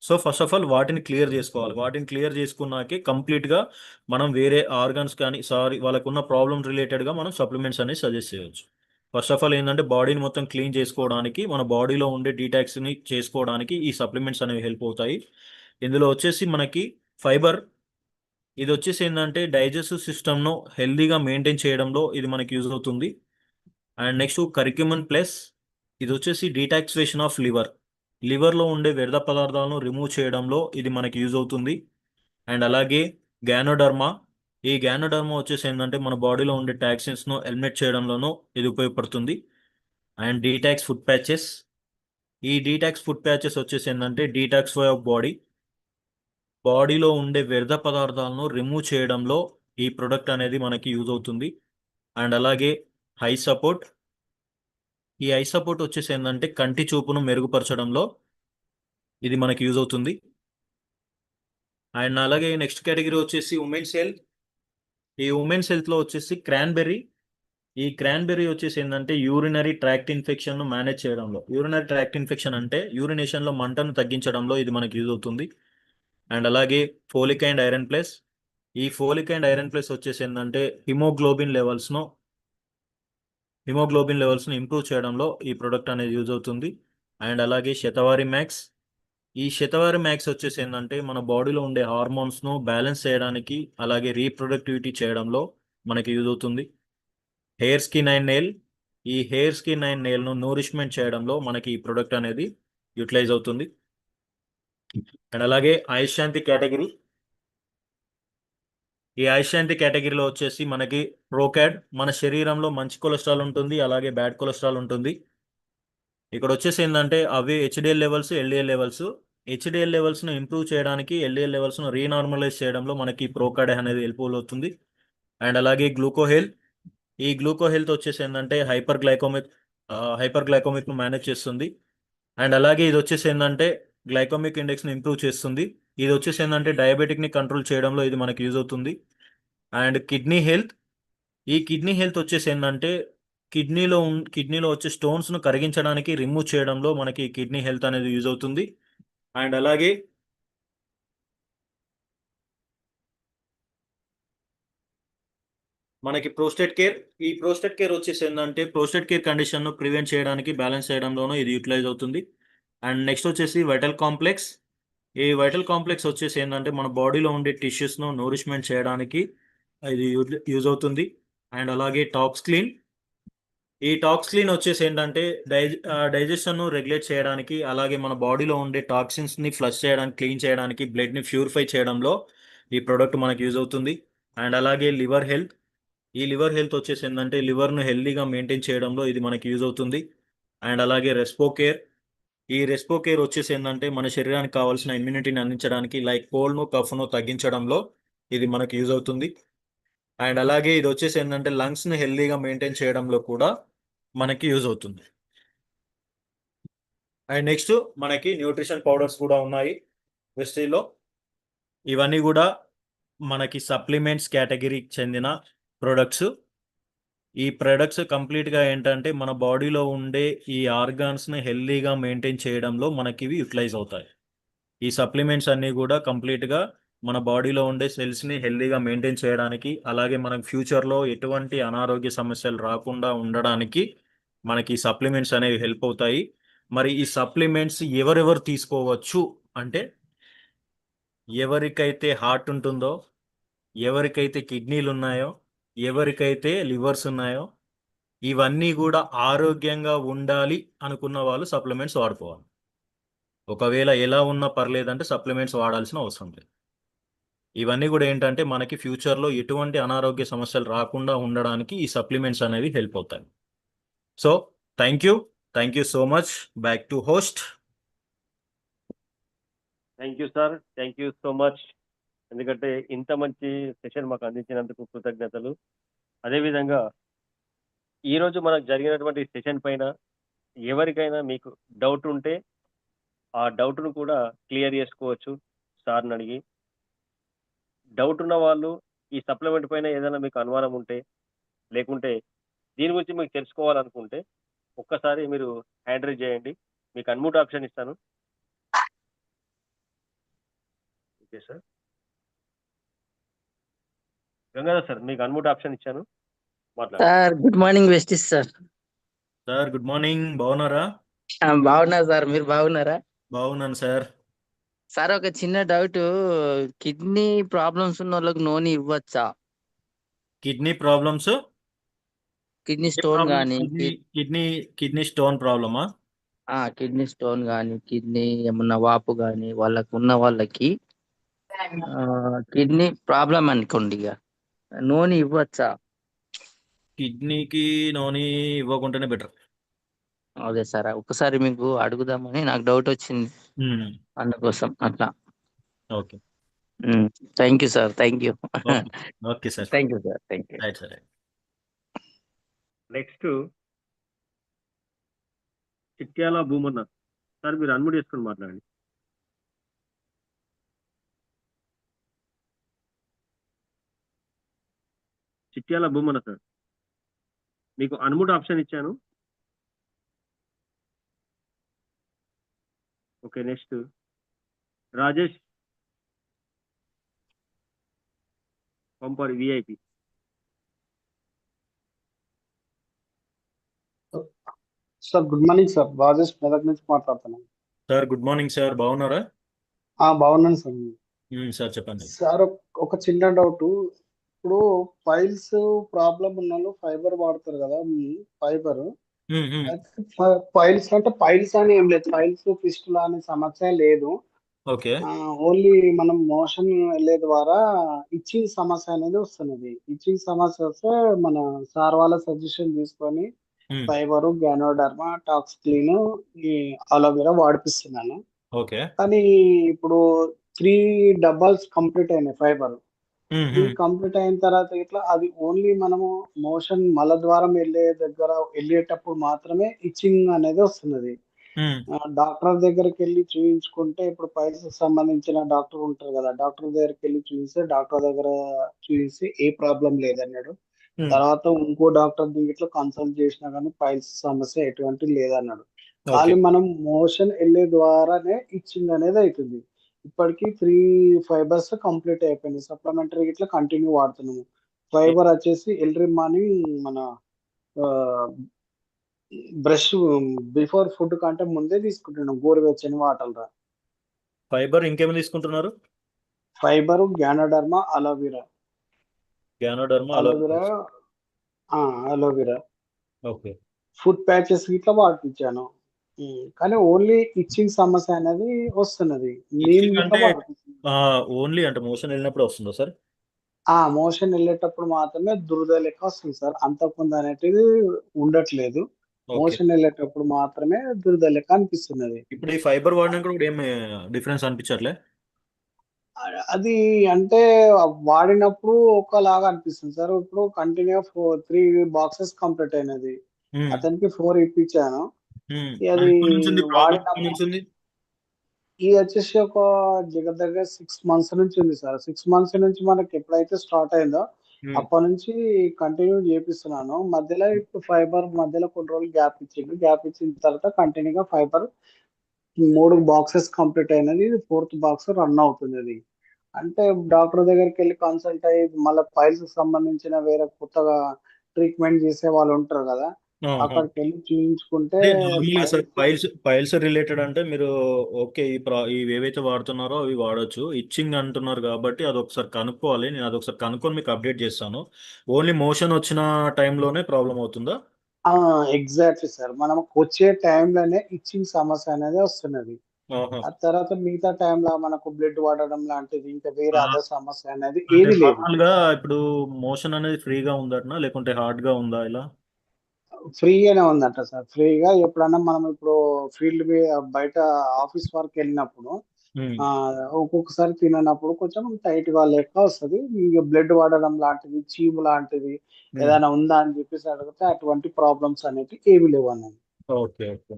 సో ఫస్ట్ ఆఫ్ ఆల్ వాటిని క్లియర్ చేసుకోవాలి. వాటిని క్లియర్ చేసుకున్నాకే కంప్లీట్గా మనం వేరే ఆర్గన్స్ కానీ సారీ వాళ్ళకున్న ప్రాబ్లమ్ రిలేటెడ్గా మనం సప్లిమెంట్స్ అనేవి సజెస్ట్ చేయొచ్చు. ఫస్ట్ ఆఫ్ ఆల్ ఏంటంటే బాడీని మొత్తం క్లీన్ చేసుకోవడానికి మన బాడీలో ఉండే డీటాక్స్ని చేసుకోవడానికి ఈ సప్లిమెంట్స్ అనేవి హెల్ప్ అవుతాయి. ఇందులో వచ్చేసి మనకి ఫైబర్ ఇది వచ్చేసి ఏంటంటే డైజెస్టివ్ సిస్టమ్ను హెల్దీగా మెయింటైన్ చేయడంలో ఇది మనకి యూజ్ అవుతుంది. అండ్ నెక్స్ట్ కరిక్యుమన్ ప్లస్ ఇది వచ్చేసి డీటాక్సివేషన్ ఆఫ్ లివర్ లివర్లో ఉండే వ్యర్థ పదార్థాలను రిమూవ్ చేయడంలో ఇది మనకి యూజ్ అవుతుంది. అండ్ అలాగే గ్యానోడర్మా ఈ గ్యానోడర్మా వచ్చేసి ఏంటంటే మన బాడీలో ఉండే టాక్సిన్స్ను ఎలిమినేట్ చేయడంలోనూ ఇది ఉపయోగపడుతుంది. And detox foot patches. ఈ డీటాక్స్ ఫుడ్ ప్యాచెస్ వచ్చేసి ఏంటంటే డీటాక్స్ వై ఆఫ్ బాడీ. బాడీలో ఉండే వ్యర్థ పదార్థాలను రిమూవ్ చేయడంలో ఈ ప్రొడక్ట్ అనేది మనకి యూజ్ అవుతుంది. అండ్ అలాగే హై సపోర్ట్. ఈ ఐ సపోర్ట్ వచ్చేసి ఏంటంటే కంటి చూపును మెరుగుపరచడంలో ఇది మనకి యూజ్ అవుతుంది. అండ్ అలాగే నెక్స్ట్ కేటగిరీ వచ్చేసి ఉమెన్స్ హెల్త్. ఈ ఉమెన్స్ హెల్త్లో వచ్చేసి క్రాన్బెర్రీ. ఈ క్రాన్బెర్రీ వచ్చేసి ఏంటంటే యూరినరీ ట్రాక్ట్ ఇన్ఫెక్షన్ను మేనేజ్ చేయడంలో. యూరినరీ ట్రాక్ట్ ఇన్ఫెక్షన్ అంటే యూరినేషన్లో మంటను తగ్గించడంలో ఇది మనకి యూజ్ అవుతుంది. అండ్ అలాగే ఫోలిక్ అండ్ ఐరన్ ప్లస్. ఈ ఫోలిక్ అండ్ ఐరన్ ప్లస్ వచ్చేసి ఏంటంటే హిమోగ్లోబిన్ లెవెల్స్ను హిమోగ్లోబిన్ లెవెల్స్ని ఇంప్రూవ్ చేయడంలో ఈ ప్రొడక్ట్ అనేది యూజ్ అవుతుంది. అండ్ అలాగే శతవారి మ్యాక్స్. ఈ శతవారి మ్యాక్స్ వచ్చేసి ఏంటంటే మన బాడీలో ఉండే హార్మోన్స్ను బ్యాలెన్స్ చేయడానికి అలాగే రీప్రొడక్టివిటీ చేయడంలో మనకి యూజ్ అవుతుంది. Hair skin and nail. ఈ హెయిర్ స్కిన్ అండ్ నెయిల్ను నూరిష్మెంట్ చేయడంలో మనకి ఈ ప్రొడక్ట్ అనేది యూటిలైజ్ అవుతుంది. అండ్ అలాగే ఆయుష్శాంతి కేటగిరీ. ఈ ఐశాంతి కేటగిరీలో వచ్చేసి మనకి ప్రోకాడ్ మన శరీరంలో మంచి కొలెస్ట్రాల్ ఉంటుంది అలాగే బ్యాడ్ కొలెస్ట్రాల్ ఉంటుంది. ఇక్కడ వచ్చేసి ఏంటంటే అవి HDL levels LDL levels HDL లెవెల్స్ను improve చేయడానికి ఎల్డిఎల్ లెవెల్స్ను రీనార్మలైజ్ చేయడంలో మనకి ప్రోకాడే అనేది హెల్ప్ఫుల్ అవుతుంది అండ్ అలాగే గ్లూకోహెల్ ఈ గ్లూకో హెల్త్ వచ్చేసి ఏంటంటే హైపర్ గ్లైకోమిక్ హైపర్ గ్లైకోమిక్ను మేనేజ్ చేస్తుంది. అండ్ అలాగే ఇది వచ్చేసి ఏంటంటే గ్లైకోమిక్ ఇండెక్స్ని ఇంప్రూవ్ చేస్తుంది. ఇది వచ్చేసి ఏంటంటే డయాబెటిక్ని కంట్రోల్ చేయడంలో ఇది మనకి యూజ్ అవుతుంది. అండ్ కిడ్నీ హెల్త్ ఈ కిడ్నీ హెల్త్ వచ్చేసి ఏంటంటే కిడ్నీలో కిడ్నీలో వచ్చే స్టోన్స్ను కరిగించడానికి రిమూవ్ చేయడంలో మనకి కిడ్నీ హెల్త్ అనేది యూజ్ అవుతుంది. అండ్ అలాగే మనకి ప్రోస్టేట్ కేర్ ఈ ప్రోస్టేట్ కేర్ వచ్చేసి ఏంటంటే ప్రోస్టేట్ కేర్ కండిషన్ను ప్రివెంట్ చేయడానికి బ్యాలెన్స్ చేయడంలోనూ ఇది యూటిలైజ్ అవుతుంది. అండ్ నెక్స్ట్ వచ్చేసి వైటల్ కాంప్లెక్స్. ఈ వైటల్ కాంప్లెక్స్ వచ్చేసి ఏంటంటే మన బాడీలో ఉండే టిష్యూస్ను నోరిష్మెంట్ చేయడానికి ఇది యూజ్ అవుతుంది. అండ్ అలాగే టాక్స్ క్లీన్. ఈ టాక్స్క్లీన్ వచ్చేసి ఏంటంటే డై డైజెషన్ను రెగ్యులేట్ చేయడానికి అలాగే మన బాడీలో ఉండే టాక్సిన్స్ని ఫ్లష్ చేయడానికి క్లీన్ చేయడానికి బ్లడ్ని ప్యూరిఫై చేయడంలో ఈ ప్రోడక్ట్ మనకు యూజ్ అవుతుంది. అండ్ అలాగే లివర్ హెల్త్ ఈ లివర్ హెల్త్ వచ్చేసి ఏంటంటే లివర్ను హెల్దీగా మెయింటైన్ చేయడంలో ఇది మనకి యూజ్ అవుతుంది. అండ్ అలాగే రెస్పో కేర్ ఈ రెస్పో కేర్ వచ్చేసి ఏంటంటే మన శరీరానికి కావాల్సిన ఇమ్యూనిటీని అందించడానికి లైక్ కోల్డ్ను కఫ్ను తగ్గించడంలో ఇది మనకు యూజ్ అవుతుంది. అండ్ అలాగే ఇది వచ్చేసి ఏంటంటే లంగ్స్ని హెల్దీగా మెయింటైన్ చేయడంలో కూడా మనకి యూజ్ అవుతుంది. అండ్ నెక్స్ట్ మనకి న్యూట్రిషన్ పౌడర్స్ కూడా ఉన్నాయి వెస్టీలో ఇవన్నీ కూడా మనకి సప్లిమెంట్స్ కేటగిరీకి చెందిన ప్రొడక్ట్స్. ఈ ప్రొడక్ట్స్ కంప్లీట్గా ఏంటంటే మన బాడీలో ఉండే ఈ ఆర్గాన్స్ని హెల్దీగా మెయింటైన్ చేయడంలో మనకి ఇవి యూటిలైజ్ అవుతాయి. ఈ సప్లిమెంట్స్ అన్నీ కూడా కంప్లీట్గా మన బాడీలో ఉండే సెల్స్ని హెల్దీగా మెయింటైన్ చేయడానికి అలాగే మనకు ఫ్యూచర్లో ఎటువంటి అనారోగ్య సమస్యలు రాకుండా ఉండడానికి మనకి సప్లిమెంట్స్ అనేవి హెల్ప్ అవుతాయి. మరి ఈ సప్లిమెంట్స్ ఎవరెవరు తీసుకోవచ్చు? అంటే ఎవరికైతే హార్ట్ ఉంటుందో ఎవరికైతే కిడ్నీలు ఉన్నాయో ఎవరికైతే లివర్స్ ఉన్నాయో ఇవన్నీ కూడా ఆరోగ్యంగా ఉండాలి అనుకున్న వాళ్ళు సప్లిమెంట్స్ వాడుకోవాలి. ఒకవేళ ఎలా ఉన్నా పర్లేదంటే సప్లిమెంట్స్ వాడాల్సిన అవసరం లేదు. ఇవన్నీ కూడా ఏంటంటే మనకి ఫ్యూచర్లో ఎటువంటి అనారోగ్య సమస్యలు రాకుండా ఉండడానికి ఈ సప్లిమెంట్స్ అనేవి హెల్ప్ అవుతాయి. So thank you thank you so much back to host thank you sir thank you so much ఎందుకంటే ఇంత మంచి సెషన్ మాకు అందించినందుకు కృతజ్ఞతలు. అదేవిధంగా ఈరోజు మనకు జరిగినటువంటి సెషన్ పైన ఎవరికైనా మీకు డౌట్ ఉంటే ఆ డౌట్ను కూడా క్లియర్ చేసుకోవచ్చు సార్ని అడిగి. డౌట్ ఉన్న వాళ్ళు ఈ సప్లిమెంట్ పైన ఏదైనా మీకు అనుమానం ఉంటే లేకుంటే దీని గురించి మీకు తెలుసుకోవాలనుకుంటే ఒక్కసారి మీరు హ్యాండ్ రైజ్ చేయండి. మీకు అన్మూట్ ఆప్షన్ ఇస్తాను. Okay sir. గంగాధర్ సార్ మీకు అన్మూట్ ఆప్షన్ ఇచ్చాను. మాట్లాడండి. Sir good morning Vestige sir. Sir good morning. బాగున్నారా? బాగున్నా సార్. మీరు బాగున్నారా? బాగున్నాను సార్. సార్ ఒక చిన్న డౌట్. కిడ్నీ ప్రాబ్లమ్స్ ఉన్న వాళ్ళకి నూనె ఇవ్వచ్చా? Kidney problems? కిడ్నీ స్టోన్ కానీ కిడ్నీ కిడ్నీ స్టోన్ ప్రాబ్లమా? కిడ్నీ స్టోన్ కానీ కిడ్నీ ఏమన్నా వాపు కానీ వాళ్ళకి ఉన్న వాళ్ళకి కిడ్నీ ప్రాబ్లం అనుకోండి ఇక నూనె ఇవ్వచ్చా? కిడ్నీకి నోని ఇవ్వకుండానే బెటర్. అదే సార్ ఒకసారి మీకు అడుగుదామని నాకు డౌట్ వచ్చింది. అందుకోసం అట్లా. Okay. Thank you sir thank you. Okay. Sir. Thank you sir thank you. Next Chityala Bhumanna. Sir మీరు అన్ముడ్ చేసుకొని మాట్లాడండి. చిట్యాల భూమన్న సార్. మీకు అన్ముడ్ ఆప్షన్ ఇచ్చాను. Okay next. రాజేష్. పంపారు VIP sir good morning sir. Rajesh Medak నుంచి మాట్లాడుతున్నాను. Sir good morning sir. బాగున్నారా? ఆ, బాగున్నాను సార్. సార్ చెప్పండి. సార్ ఒక- చిన్న డౌట్. ఇప్పుడు ఫైల్స్ ప్రాబ్లం ఉన్న వాళ్ళు ఫైబర్ వాడతారు కదా ఫైబర్. ఫైల్స్ అంటే ఫైల్స్ అని ఏం లేదు. ఫైల్స్ ఫిస్టులా అనే సమస్య లేదు. ఓకే. ఓన్లీ మనం మోషన్ వెళ్ళే ద్వారా ఇచ్చింగ్ సమస్య అనేది వస్తున్నది. ఇచ్చింగ్ సమస్య వస్తే మన సార్ వాళ్ళ సజెషన్ తీసుకొని. ఫైబర్ గ్యానోడర్మా టాక్స్ క్లీన్ ఈ అలోవెరా వాడిపిస్తున్నాను. ఓకే. కానీ ఇప్పుడు త్రీ డబ్బాల్స్ కంప్లీట్ అయినాయి ఫైబర్. త్రీ మ్మ్. కంప్లీట్ అయిన తర్వాత ఇట్లా అది ఓన్లీ మనము మోషన్ మల ద్వారం వెళ్ళే దగ్గర వెళ్ళేటప్పుడు మాత్రమే ఇచ్చింగ్ అనేది వస్తున్నది. డాక్టర్ దగ్గరికి వెళ్ళి చూయించుకుంటే ఇప్పుడు పైల్స్ సంబంధించిన డాక్టర్ ఉంటారు కదా డాక్టర్ దగ్గరికి వెళ్ళి చూపిస్తే డాక్టర్ దగ్గర చూసి ఏ ప్రాబ్లం లేదన్నాడు. తర్వాత ఇంకో డాక్టర్ దగ్గర కన్సల్ట్ చేసినా కానీ పైల్స్ సమస్య ఎటువంటి లేదన్నాడు. ఖాళీ మనం మోషన్ వెళ్ళే ద్వారానే ఇచ్చింగ్ అనేది అవుతుంది ఇప్పటికి త్రీ ఫైబర్స్ కంప్లీట్ అయిపోయినాయి సప్లిమెంటరీ ఇట్లా కంటిన్యూ వాడుతున్నాము. ఫైబర్ వచ్చేసి ఎల్రీ మార్నింగ్ మన బ్రష్ బిఫోర్ ఫుడ్ కంటే ముందే తీసుకుంటున్నాం. గోరువెచ్చని వాటర్ ఫైబర్ ఇంకేమి తీసుకుంటున్నారు? Fibre ganoderma aloe vera. Ganoderma aloe vera aloe vera. Okay. Foot patches ఇట్లా వాడిపించాను. కానీ ఓన్లీ ఇచ్చింగ్ సమస్య అనేది వస్తున్నది. ఓన్లీ అంటే మోషన్ వెళ్ళినప్పుడు వస్తుందా సార్? ఆ మోషన్ వెళ్ళేటప్పుడు మాత్రమే దురద లెక్క వస్తుంది సార్. అంతకుముందు అనేది ఉండట్లేదు. మోషన్ వెళ్ళేటప్పుడు మాత్రమే దురద లెక్క అనిపిస్తున్నది. ఇప్పుడు ఈ ఫైబర్ వాడినాక కూడా ఏం డిఫరెన్స్ అనిపించట్లే? అది అంటే వాడినప్పుడు ఒకలాగా అనిపిస్తుంది సార్. ఇప్పుడు continue four three boxes complete అయినది. అతనికి ఫోర్ ఇప్పించాను. అది ఇది వచ్చేసి ఒక దగ్గర దగ్గర సిక్స్ మంత్స్ నుంచి ఉంది సార్. సిక్స్ మంత్స్ నుంచి మనకి ఎప్పుడైతే స్టార్ట్ అయిందో అప్పటి నుంచి కంటిన్యూ చేపిస్తున్నాను. మధ్యలో ఇప్పుడు ఫైబర్ మధ్యలో కొన్ని రోజులు గ్యాప్ ఇచ్చింది గ్యాప్ ఇచ్చిన తర్వాత కంటిన్యూగా ఫైబర్ మూడు బాక్సెస్ కంప్లీట్ అయినది. ఇది ఫోర్త్ బాక్స్ రన్ అవుతుంది అది అంటే డాక్టర్ దగ్గరికి వెళ్ళి కన్సల్ట్ అయ్యి మళ్ళీ ఫైల్స్ సంబంధించిన వేరే కొత్తగా ట్రీట్మెంట్ చేసే వాళ్ళు ఉంటారు కదా. అక్కడికి వెళ్ళి files- ఫైల్స్ ఫైల్స్ రిలేటెడ్ అంటే మీరు ఓకే ఈ ప్రా ఇవి ఏవైతే వాడుతున్నారో అవి వాడొచ్చు. ఇచ్చింగ్ అంటున్నారు కాబట్టి అది ఒకసారి కనుక్కోవాలి. నేను అది ఒకసారి కనుక్కొని మీకు అప్డేట్ చేస్తాను. ఓన్లీ మోషన్ వచ్చిన టైంలోనే ప్రాబ్లం అవుతుందా? ఎగ్జాక్ట్లీ సార్ మనం వచ్చే టైంలోనే ఇచ్చింగ్ సమస్య అనేది వస్తున్నది. ఆ తర్వాత మిగతా టైంలో మనకు బ్లడ్ వాడడం లాంటిది ఇంకా వేరే ఆ. అదర్ సమస్య అనేది ఏది లేదు. గా ఇప్పుడు మోషన్ అనేది ఫ్రీగా ఉందటనా? లేకుంటే హార్డ్గా ఉందా ఇలా? ఫ్రీగానే ఉందంట సార్. ఫ్రీగా ఎప్పుడన్నా మనం ఇప్పుడు ఫీల్డ్ బయట ఆఫీస్ వర్క్ వెళ్ళినప్పుడు ఒక్కొక్కసారి తిననప్పుడు కొంచెం టైట్గా లెక్క వస్తుంది. ఇక బ్లడ్ వాడడం లాంటిది చీము లాంటిది. ఏదైనా ఉందా అని చెప్పేసి అడిగితే అటువంటి ప్రాబ్లమ్స్ అనేవి ఏమి లేవు అన్నది. Okay okay.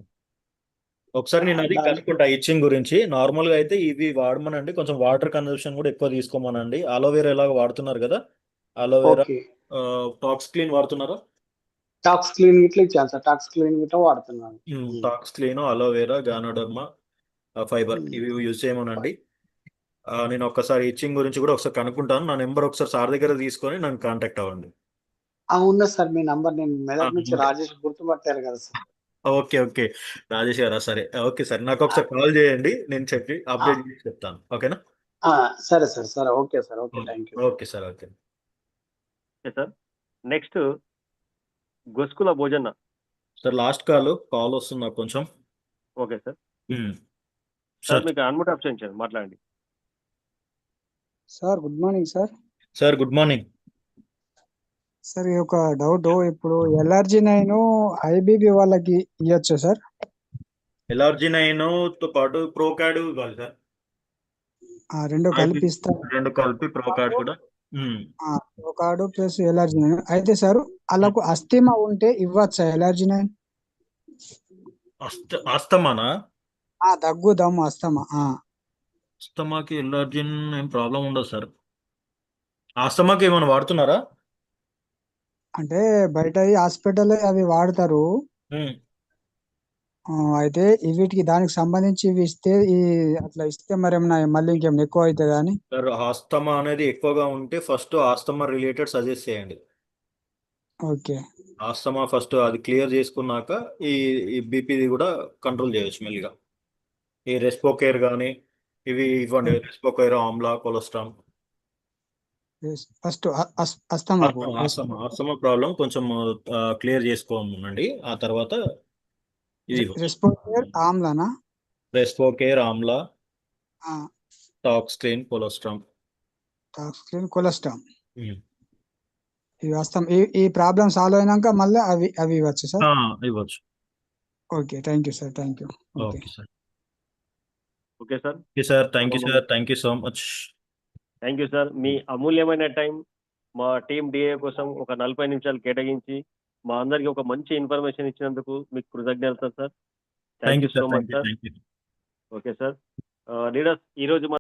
ఒకసారి నేను అది కనుక్కుంటా ఇచ్చింగ్ గురించి. నార్మల్గా అయితే ఇవి వాడమనండి. కొంచెం వాటర్ కన్సంప్షన్ కూడా ఎక్కువ తీసుకోమనండి. అలోవేరా ఎలాగ వాడుతున్నారు కదా? Aloe vera okay. Tox clean వాడుతున్నారా? టాక్స్ క్లీన్ ఇట్లా ఇచ్చాను సార్. టాక్స్ క్లీన్ ఇట్లా వాడుతున్నాను. Tox clean aloe vera ganoderma fibre. ఇవి యూజ్ చేయమనండి. ఆ, నేను ఒక్కసారి ఇచ్చింగ్ గురించి కూడా ఒకసారి కనుక్కుంటాను. నా నెంబర్ ఒకసారి సార్ దగ్గర తీసుకొని నన్ను కాంటాక్ట్ అవ్వండి. ఆ ఉన్నా సార్. మీ నంబర్ నేను మెదక్ నుంచి రాజేష్ గుర్తుపట్టారు కదా సార్. Okay okay. రాజేష్ గారా? సరే. Okay sir. నాకు ఒకసారి కాల్ చేయండి. నేను చెప్పి అప్డేట్ చేసి చెప్తాను. ఓకేనా? ఆ, సరే సార్ సరే. Okay sir. Okay thank you okay sir okay. Okay sir? Next Goskula Bhojana. Sir last call. Call వస్తుంది నాకు కొంచెం. Okay sir. సార్ మీకు అన్ముట్ ఆప్షన్ మాట్లాడండి. Sir good morning sir. Sir good morning. Sir ఈ ఒక doubt ఇప్పుడు LRG nine IBB వాళ్ళకి ఇవ్వచ్చు సార్? ఎల్ఆర్జీ నైన్తో పాటు ప్రో కార్డ్ ఇవ్వాలి సార్. ఆ రెండు కలిపి ఇస్తారు రెండు కలిపి ప్రో కార్డ్ కూడా. Card plus LRG nine. అయితే సార్ వాళ్ళకు అస్థిమా ఉంటే ఇవ్వచ్చా ఎల్ఆర్జీ నైన్? అస్త అస్తమానా ఆ దగ్గు దమ్ము అస్తమా ఆ. అస్తమాకి ఎల్ఆర్జిన్ ఏం ప్రాబ్లం ఉండదు సార్. ఆస్తమాకి ఏమైనా వాడుతున్నారా? అంటే బయట హాస్పిటల్ అవి వాడతారు. ఉమ్. ఆ, అయితే వీటికి దానికి సంబంధించి ఇవి ఇస్తే ఈ అట్లా ఇస్తే మరి మళ్ళీ ఇంకేమైనా ఎక్కువ అవుతుందా అని? సార్ ఆస్తమా అనేది ఎక్కువగా ఉంటే ఫస్ట్ ఆస్తమా రిలేటెడ్ సజెస్ట్ చేయండి. ఓకే. ఆస్తమా ఫస్ట్ అది క్లియర్ చేసుకున్నాక ఈ ఈ బీపీది కూడా కంట్రోల్ చేయొచ్చు మెల్లిగా. ఈ రెస్పోకేర్ కానీ ఇవి ఇవ్వండి. Respocare amla cholesterol. ఫస్ట్ అస్తమాకు ఆస్తమా ఆస్తమా ప్రాబ్లం కొంచెం క్లియర్ చేసుకోమనండి ఆ తర్వాత ఇది రెస్పోర్ ఆమ్లానా? Respocare amla. Cholesterol toxin cholesterol um. ఇవి వస్తాం ఈ ఈ ప్రాబ్లమ్ సాల్వ్ అయినాక మళ్ళీ అవి అవి ఇవ్వచ్చు సార్? ఇవ్వచ్చు. Okay thank you sir thank you okay sir okay sir thank you sir thank you so much thank you sir మీ అమూల్యమైన టైం మా టీం డిఏ కోసం ఒక నలభై నిమిషాలు కేటాయించి మా అందరికి ఒక మంచి ఇన్ఫర్మేషన్ ఇచ్చినందుకు మీకు కృతజ్ఞతలు sir thank you so much sir okay sir leaders ఈ రోజు